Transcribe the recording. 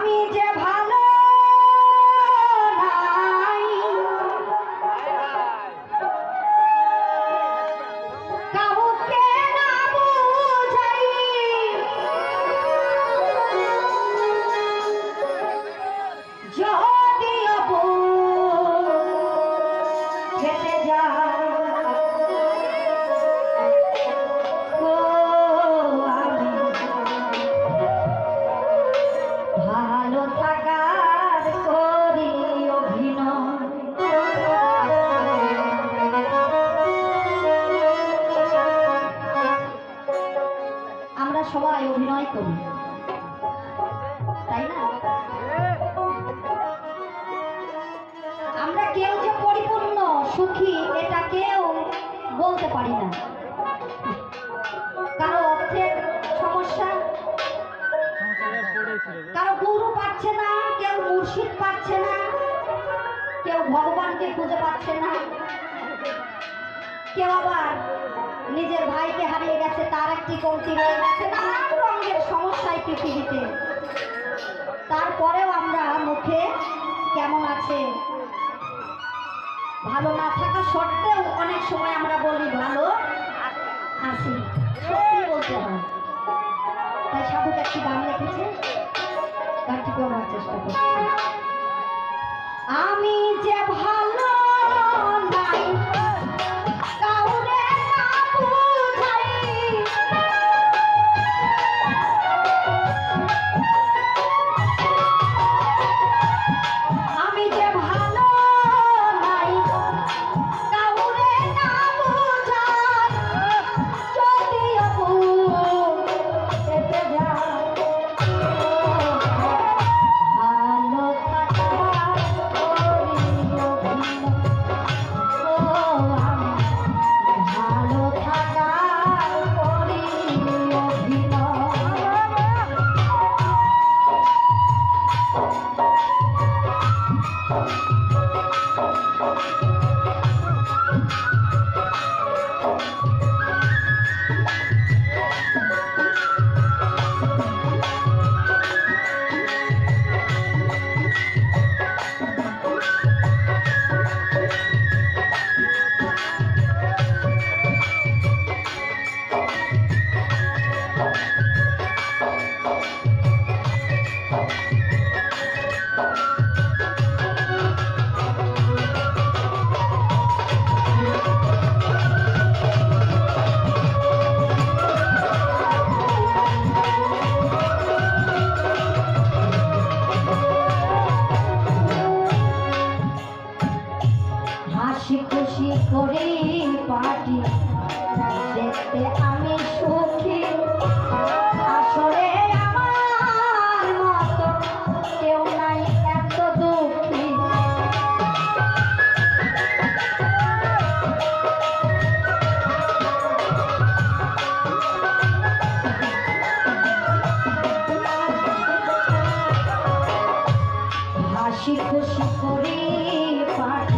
আমি যে করি। তাই না? আমরা কেউ যে পরিপূর্ণ সুখী, এটা কেউ বলতে পারি না। কারও অর্থের সমস্যা, কারও গুরু পাচ্ছে না, কেউ মুর্শিদ পাচ্ছে না, কেউ ভগবানকে খুঁজে পাচ্ছে না। কেউ আবার নিজের ভাইকে হারিয়ে গেছে, তার একটি কমতি রয়ে গেছে। নানান রঙের সমস্যায় পৃথিবীতে। তারপরেও আমরা মুখে কেমন আছে? ভালো না থাকা সত্ত্বেও অনেক সময় আমরা বলি ভালো আছি সত্যি বলতে হয়। তাই সাধুক একটি গান লিখেছে। গানটি করার চেষ্টা করছি। আমি যে ভালো নাই খুশি করে পাঠ